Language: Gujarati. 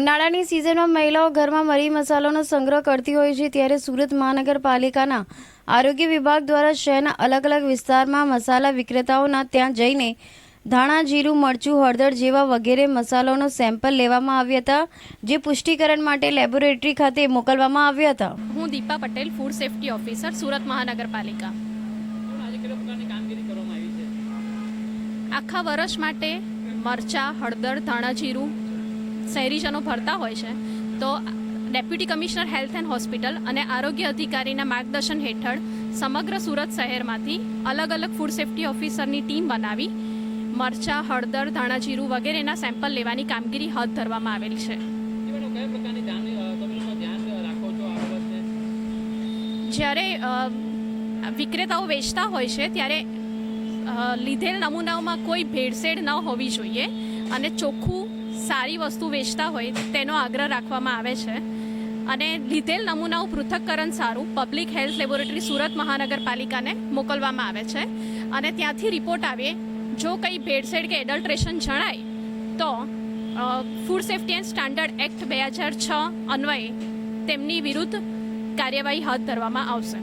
ઉનાળાની સિઝનમાં મહિલાઓ ઘરમાં મરી મસાલાનો સંગ્રહ કરતી હોય છે ત્યારે સુરત મહાનગરપાલિકાના આરોગ્ય વિભાગ દ્વારા શહેરના અલગ અલગ વિસ્તારમાં મસાલા વિક્રેતાઓના ત્યાં જઈને ધાણા, જીરું, મરચું, હળદર જેવા વગેરે મસાલોનો સેમ્પલ લેવામાં આવ્યા હતા, જે પુષ્ટિકરણ માટે લેબોરેટરી ખાતે મોકલવામાં આવ્યા હતા. હું Deepa Patel food safety officer Surat મહાનગરપાલિકા. આખા વર્ષ માટે મરચા, હળદર, ધાણા, જીરું શહેરીજનો ભરતા હોય છે તો deputy commissioner health and hospital અને આરોગ્ય અધિકારીના માર્ગદર્શન હેઠળ સમગ્ર સુરત શહેરમાંથી અલગ અલગ ફૂડ સેફ્ટી ઓફિસરની ટીમ બનાવી મરચાં હળદર ધાણા જીરું વગેરેના સેમ્પલ લેવાની કામગીરી હાથ ધરવામાં આવેલી છે. જ્યારે વિક્રેતાઓ વેચતા હોય છે ત્યારે લીધેલ નમૂનાઓમાં કોઈ ભેળસેળ ન હોવી જોઈએ અને ચોખ્ખું સારી વસ્તુ વેચતા હોય તેનો આગ્રહ રાખવામાં આવે છે. અને લીધેલ નમૂનાઓ પૃથ્થકરણ સારું પબ્લિક હેલ્થ લેબોરેટરી સુરત મહાનગરપાલિકાને મોકલવામાં આવે છે. અને ત્યાંથી રિપોર્ટ આવે જો કંઈ ભેળસેળ કે એડલ્ટ્રેશન જણાય, તો food safety and standard act બે હજાર છ અન્વયે તેમની વિરુદ્ધ કાર્યવાહી હાથ ધરવામાં આવશે.